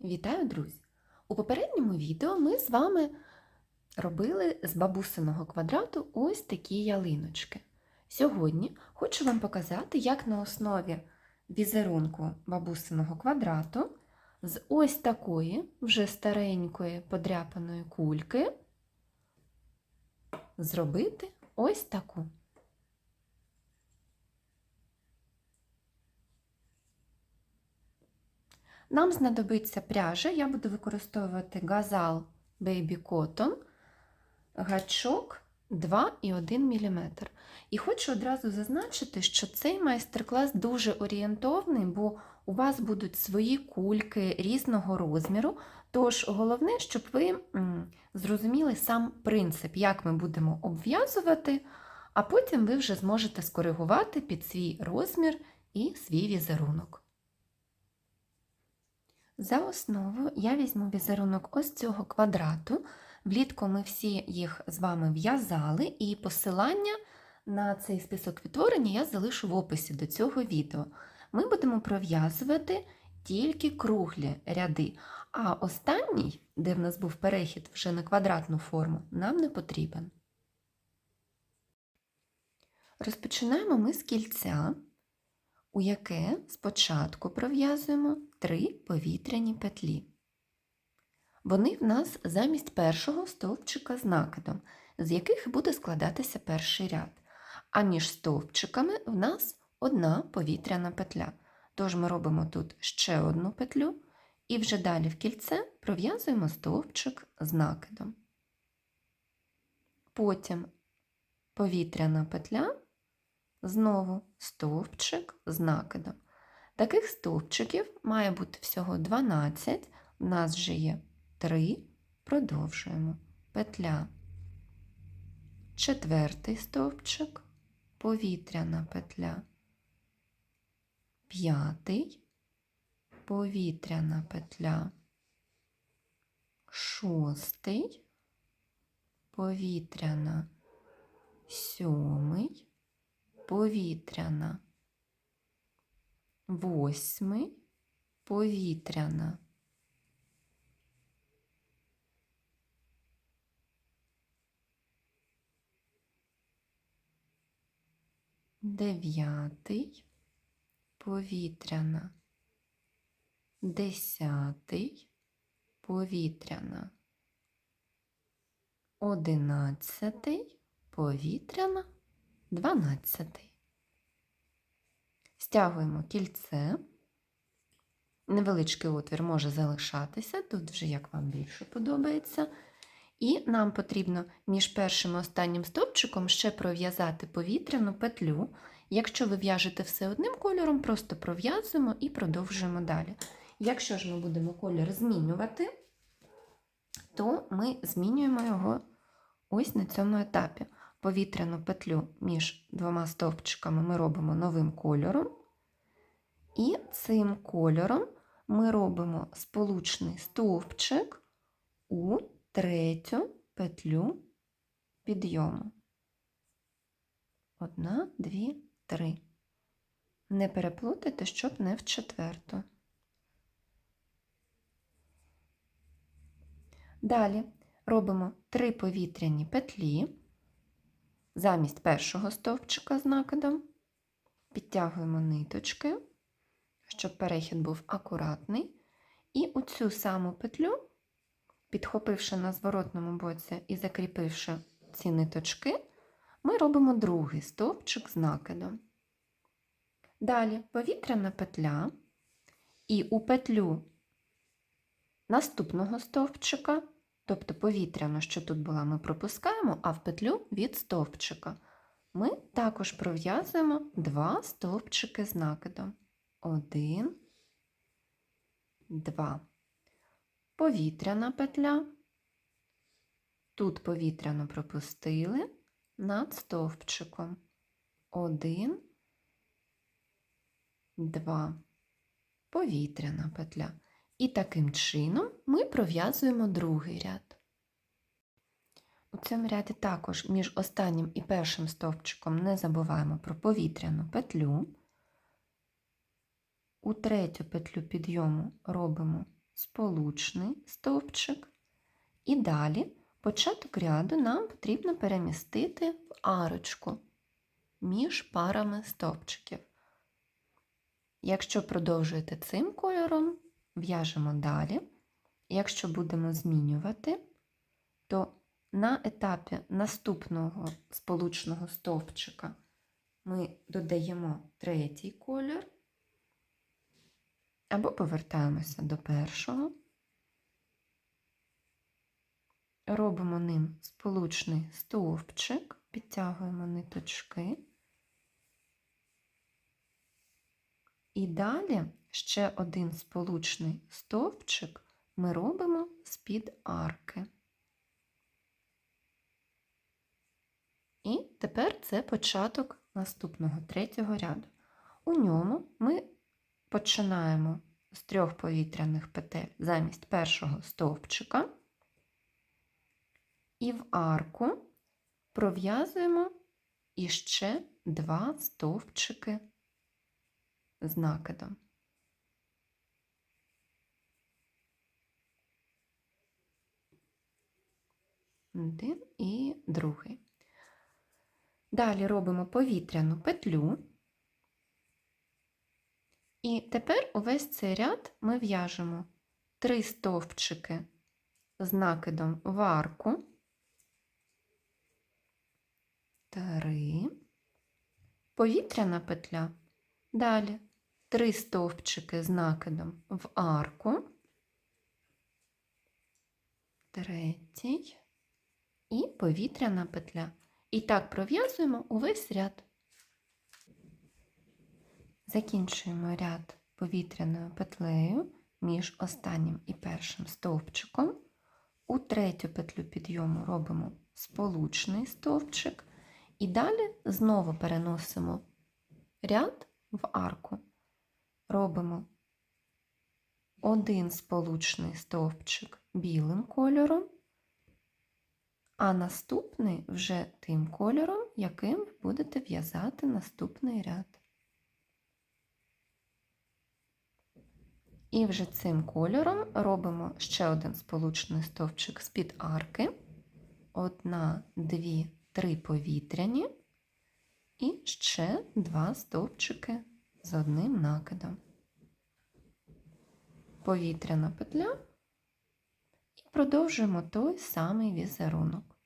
Вітаю, друзі! У попередньому відео ми з вами робили з бабусиного квадрату ось такі ялиночки. Сьогодні хочу вам показати, як на основі візерунку бабусиного квадрату з ось такої вже старенької подряпаної кульки зробити ось таку. Нам знадобиться пряжа, я буду використовувати газал Baby Cotton, гачок 2,1 мм. І хочу одразу зазначити, що цей майстер-клас дуже орієнтовний, бо у вас будуть свої кульки різного розміру. Тож головне, щоб ви зрозуміли сам принцип, як ми будемо обв'язувати, а потім ви вже зможете скоригувати під свій розмір і свій візерунок. За основу я візьму візерунок ось цього квадрату. Влітку ми всі їх з вами в'язали, і посилання на цей список відтворення я залишу в описі до цього відео. Ми будемо пров'язувати тільки круглі ряди, а останній, де в нас був перехід вже на квадратну форму, нам не потрібен. Розпочинаємо ми з кільця, у яке спочатку пров'язуємо три повітряні петлі. Вони в нас замість першого стовпчика з накидом, з яких буде складатися перший ряд. А між стовпчиками в нас одна повітряна петля. Тож ми робимо тут ще одну петлю і вже далі в кільце пров'язуємо стовпчик з накидом. Потім повітряна петля, знову стовпчик з накидом. Таких стовпчиків має бути всього 12, у нас вже є 3, продовжуємо. Петля. Четвертий стовпчик, повітряна петля. П'ятий, повітряна петля. Шостий, повітряна, сьомий, повітряна восьмий повітряна. Дев'ятий повітряна, десятий повітряна, одинадцятий повітряна, дванадцятий. Стягуємо кільце, невеличкий отвір може залишатися, тут вже як вам більше подобається. І нам потрібно між першим і останнім стовпчиком ще пров'язати повітряну петлю. Якщо ви в'яжете все одним кольором, просто пров'язуємо і продовжуємо далі. Якщо ж ми будемо колір змінювати, то ми змінюємо його ось на цьому етапі повітряну петлю між двома стовпчиками ми робимо новим кольором, і цим кольором ми робимо сполучний стовпчик у третю петлю підйому. Одна, дві, три. Не переплутайте, щоб не в четверту. Далі робимо три повітряні петлі замість першого стовпчика з накидом, підтягуємо ниточки, щоб перехід був акуратний. І у цю саму петлю, підхопивши на зворотному боці і закріпивши ці ниточки, ми робимо другий стовпчик з накидом. Далі повітряна петля, і у петлю наступного стовпчика Тобто повітряно, що тут була, ми пропускаємо, а в петлю від стовпчика. Ми також пров'язуємо два стовпчики з накидом. Один, два. Повітряна петля. Тут повітряно пропустили над стовпчиком. Один, два. Повітряна петля. І таким чином ми пров'язуємо другий ряд. У цьому ряді також між останнім і першим стовпчиком не забуваємо про повітряну петлю. У третю петлю підйому робимо сполучний стовпчик. І далі початок ряду нам потрібно перемістити в арочку між парами стовпчиків. Якщо продовжуєте цим кольором, в'яжемо далі. Якщо будемо змінювати, то на етапі наступного сполучного стовпчика ми додаємо третій колір або повертаємося до першого, робимо ним сполучний стовпчик, підтягуємо ниточки. І далі ще один сполучний стовпчик ми робимо з-під арки. І тепер це початок наступного третього ряду. У ньому ми починаємо з трьох повітряних петель замість першого стовпчика і в арку пров'язуємо іще два стовпчики з накидом. Один і другий. Далі робимо повітряну петлю. І тепер увесь цей ряд ми в'яжемо три стовпчики з накидом в арку. Три. Повітряна петля. Далі три стовпчики з накидом в арку. Третій. І повітряна петля. І так пров'язуємо увесь ряд. Закінчуємо ряд повітряною петлею між останнім і першим стовпчиком. У третю петлю підйому робимо сполучний стовпчик. І далі знову переносимо ряд в арку. Робимо один сполучний стовпчик білим кольором, а наступний вже тим кольором, яким ви будете в'язати наступний ряд. І вже цим кольором робимо ще один сполучний стовпчик з-під арки. Одна, дві, три повітряні і ще два стовпчики з одним накидом. Повітряна петля і продовжуємо той самий візерунок.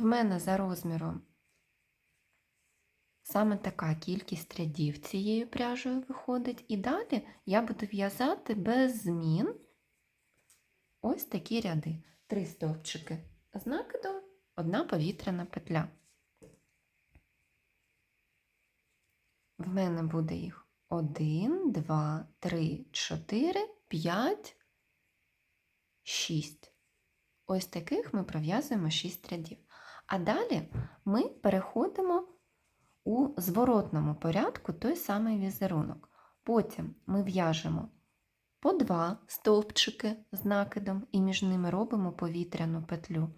В мене за розміром саме така кількість рядів цією пряжею виходить, і далі я буду в'язати без змін ось такі ряди. Три стовпчики з накидом, одна повітряна петля. В мене буде їх 1, 2, 3, 4, 5, 6. Ось таких ми пров'язуємо 6 рядів. А далі ми переходимо у зворотному порядку той самий візерунок. Потім ми в'яжемо по два стовпчики з накидом і між ними робимо повітряну петлю.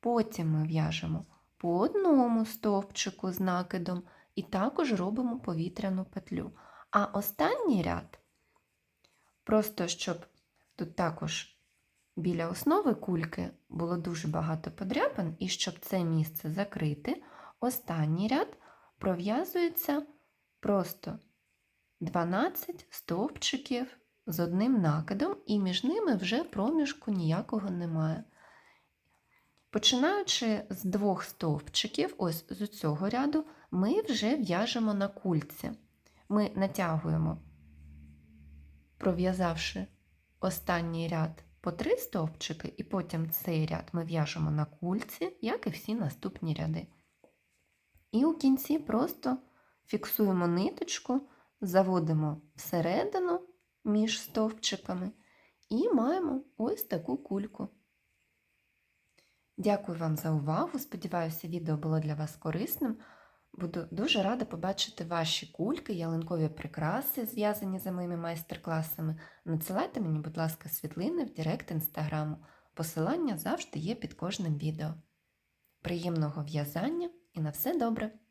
Потім ми в'яжемо по одному стовпчику з накидом і також робимо повітряну петлю. А останній ряд, просто щоб тут також біля основи кульки було дуже багато подряпин, і щоб це місце закрити, останній ряд пров'язується просто 12 стовпчиків з одним накидом, і між ними вже проміжку ніякого немає. Починаючи з двох стовпчиків, ось з цього ряду, ми вже в'яжемо на кульці. Ми натягуємо, пров'язавши останній ряд по три стовпчики, і потім цей ряд ми в'яжемо на кульці, як і всі наступні ряди. І у кінці просто фіксуємо ниточку, заводимо всередину між стовпчиками і маємо ось таку кульку. Дякую вам за увагу. Сподіваюся, відео було для вас корисним. Буду дуже рада побачити ваші кульки, ялинкові прикраси, зв'язані за моїми майстер-класами. Надсилайте мені, будь ласка, світлини в Директ інстаграму. Посилання завжди є під кожним відео. приємного в'язання і на все добре!